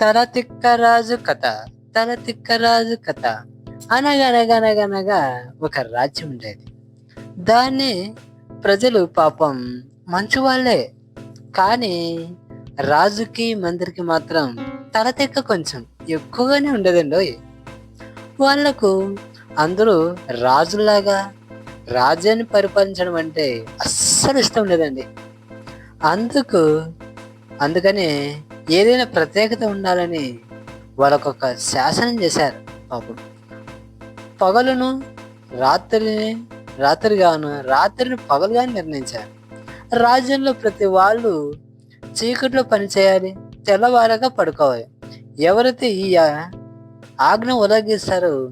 తల తిక్కరాజు కథ తల తిక్కరాజు కథ. అనగనగనగనగా ఒక రాజ్యం ఉండేది. దాన్ని ప్రజలు పాపం మంచి వాళ్ళే. కానీ రాజుకి మంత్రికి మాత్రం తల తిక్క కొంచెం ఎక్కువగానే ఉండదండి వాళ్ళకు అందరూ రాజులాగా రాజ్యాన్ని పరిపాలించడం అంటే అస్సలు ఇష్టం లేదండి అందుకు అందుకనే ఏదైనా ప్రత్యేకత ఉండాలని వాళ్ళకొక శాసనం చేశారు పాపం పగలును రాత్రిని రాత్రిగాను రాత్రిని పగలుగా నిర్ణయించారు. రాజ్యంలో ప్రతి వాళ్ళు చీకట్లో పని చేయాలి తెల్లవారగా పడుకోవాలి. ఎవరైతే ఈ ఆజ్ఞ ఉల్లంఘిస్తారో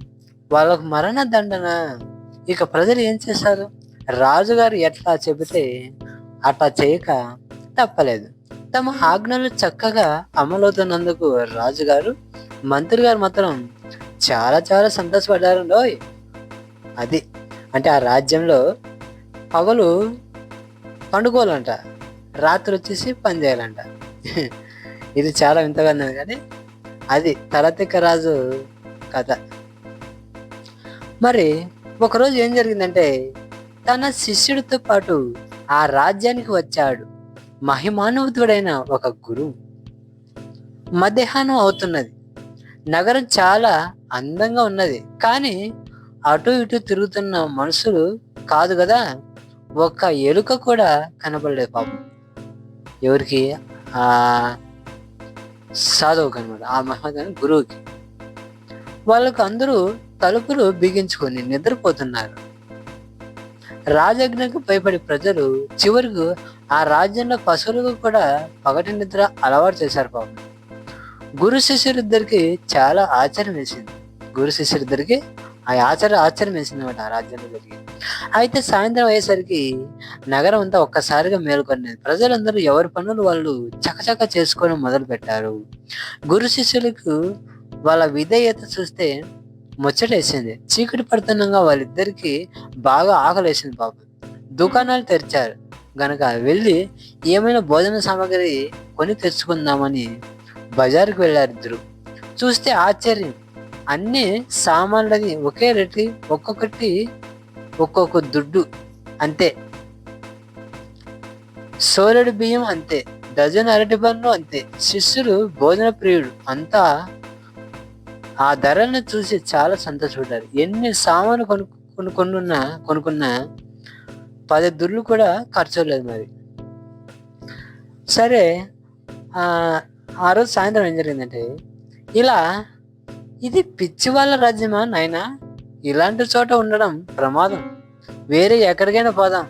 వాళ్ళకు మరణ దండన ఇక ప్రజలు ఏం చేశారు? రాజుగారు ఎట్లా చెబితే అట్లా చేయక తప్పలేదు. తమ ఆజ్ఞలు చక్కగా అమలవుతున్నందుకు రాజుగారు మంత్రి గారు మాత్రం చాలా చాలా సంతోషపడ్డారు. లోయ్ అది అంటే ఆ రాజ్యంలో పగలు పండుకోవాలంట రాత్రి వచ్చేసి పని చేయాలంట. ఇది చాలా వింతగా ఉన్నది కానీ అది తలతిక్క రాజు కథ. మరి ఒకరోజు ఏం జరిగిందంటే తన శిష్యుడితో పాటు ఆ రాజ్యానికి వచ్చాడు. మహిమానుభుతుడైన ఒక గురువు. మధ్యాహ్నం అవుతున్నది. నగరం చాలా అందంగా ఉన్నది. కానీ అటు ఇటు తిరుగుతున్న మనుషులు కాదు కదా? ఒక్క ఎలుక కూడా కనపడలేదు పాపం. ఎవరికి? ఆ సాధువుకి అనమాట ఆ మహాదాని గురువుకి. వాళ్ళకు అందరూ తలుపులు బిగించుకొని నిద్రపోతున్నారు. రాజజ్ఞకు భయపడి ప్రజలు చివరకు ఆ రాజ్యంలో పశువులకు కూడా పగటి నిద్ర అలవాటు చేశారు పాపం. గురు శిష్యులిద్దరికి చాలా ఆశ్చర్యం వేసింది. గురు శిష్యులిద్దరికి ఆ ఆచార ఆశ్చర్యం వేసింది అనమాట ఆ రాజ్యంలో జరిగి అయితే సాయంత్రం అయ్యేసరికి నగరం అంతా ఒక్కసారిగా మేల్కొన్నది. ప్రజలందరూ ఎవరి పనులు వాళ్ళు చకచక చేసుకోవడం మొదలు పెట్టారు గురు శిష్యులకు వాళ్ళ విధేయత చూస్తే ముచ్చటేసింది. చీకటి పడుతుండగా వాళ్ళిద్దరికి బాగా ఆకలేసింది పాపం దుకాణాలు తెరిచారు. గనక వెళ్ళి ఏమైనా భోజన సామాగ్రి కొని తెచ్చుకుందామని బజారుకు వెళ్ళారు ఇద్దరు. చూస్తే ఆశ్చర్యం. అన్ని సామాన్లది ఒకే రేటు ఒక్కొక్కటి ఒక్కొక్క దుడ్డు అంతే. సోరెడు బియ్యం అంతే. డజన్ అరటి పన్ను అంతే. శిష్యులు భోజన ప్రియుడు అంతా ఆ ధరలను చూసి చాలా సంతోషపడ్డారు. ఎన్ని సామాను కొను కొనుక్కున్నా కొనుక్కున్నా పది దుర్లు కూడా ఖర్చు లేదు మరి. సరే ఆ రోజు సాయంత్రం ఏం జరిగిందంటే ఇలా ఇది పిచ్చి వాళ్ళ రాజ్యమా నాయనా? ఇలాంటి చోట ఉండడం ప్రమాదం. వేరే ఎక్కడికైనా పోదాం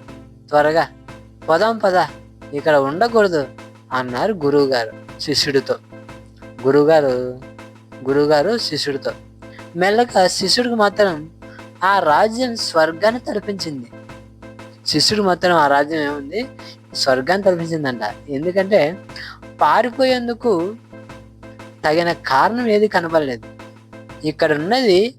త్వరగా. పోదాం పదా ఇక్కడ ఉండకూడదు అన్నారు గురువుగారు శిష్యుడితో. గురువుగారు గురువుగారు శిష్యుడితో. మెల్లగా శిష్యుడికి మాత్రం ఆ రాజ్యం స్వర్గాన్ని తలపించింది. శిష్యుడు మాత్రం ఆ రాజ్యం ఏముంది? స్వర్గాన్ని తలపించిందంట. ఎందుకంటే పారిపోయేందుకు తగిన కారణం ఏది కనపడలేదు. ఇక్కడ ఉన్నది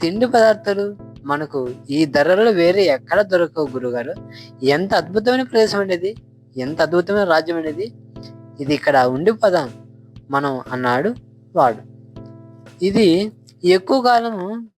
తిండి పదార్థాలు. మనకు ఈ ధరలో వేరే ఎక్కడ దొరకవు గురుగారు ఎంత అద్భుతమైన ప్రదేశం అనేది ఎంత అద్భుతమైన రాజ్యం అనేది ఇది ఇక్కడ ఉండిపోదాం. మనం అన్నాడు వాడు. ఇది ఎక్కువ కాలం